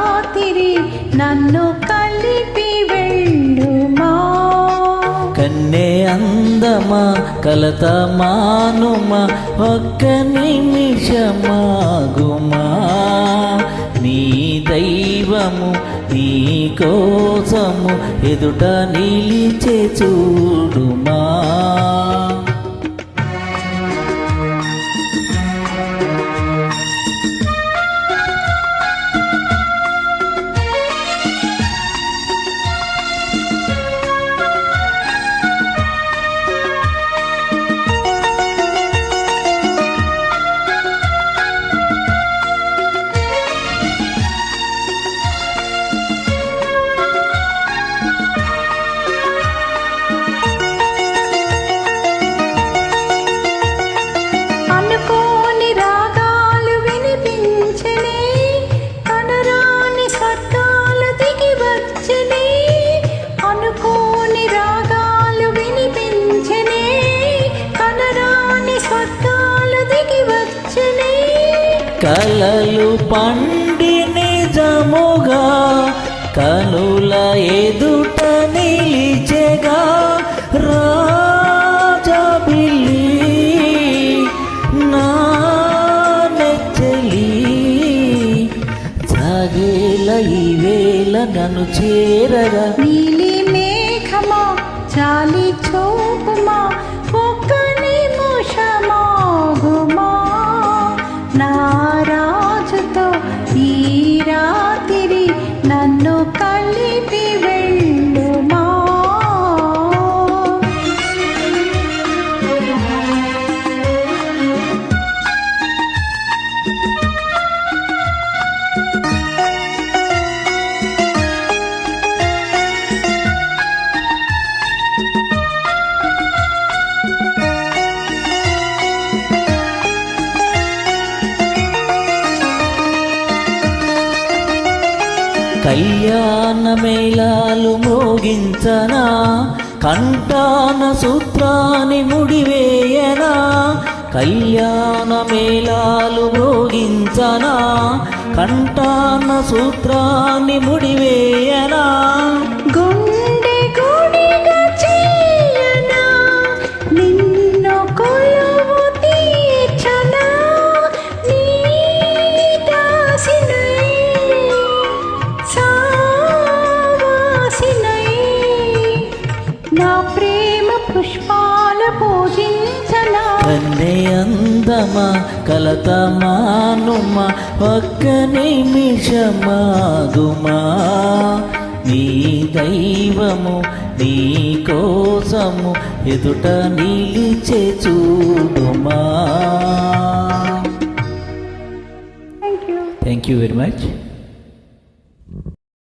రాత్రి నన్ను కలిపి వెళ్ళుమా కన్నే అందమా కలత మానుమా ఒక్క నిమిషమాగుమా. నీ దైవము నీ కోసము ఎదుట నిలిచే చూడుమా. కలలు పండి నిజముగా కనుల ఎదుట నిలిచెగా రాజబిల్లి నా నెచ్చలి జాగేల ఈ వేళ నన్ను చేరగా. నీలి మేఘమా చాలి చూపుమా కళ్యాణ మేళాలు మోగించనా కంటాన సూత్రాన్ని ముడివేయనా కళ్యాణ మేళాలు మోగించనా కంఠాన సూత్రాన్ని ముడివేయనా? పుష్ప పూజించనా? కన్నే అందమా కలత మానుమా ఒక్క నిమిషమాగుమా నీ దైవము నీ కోసము ఎదుట నిలిచే చూడుమా? Thank you very much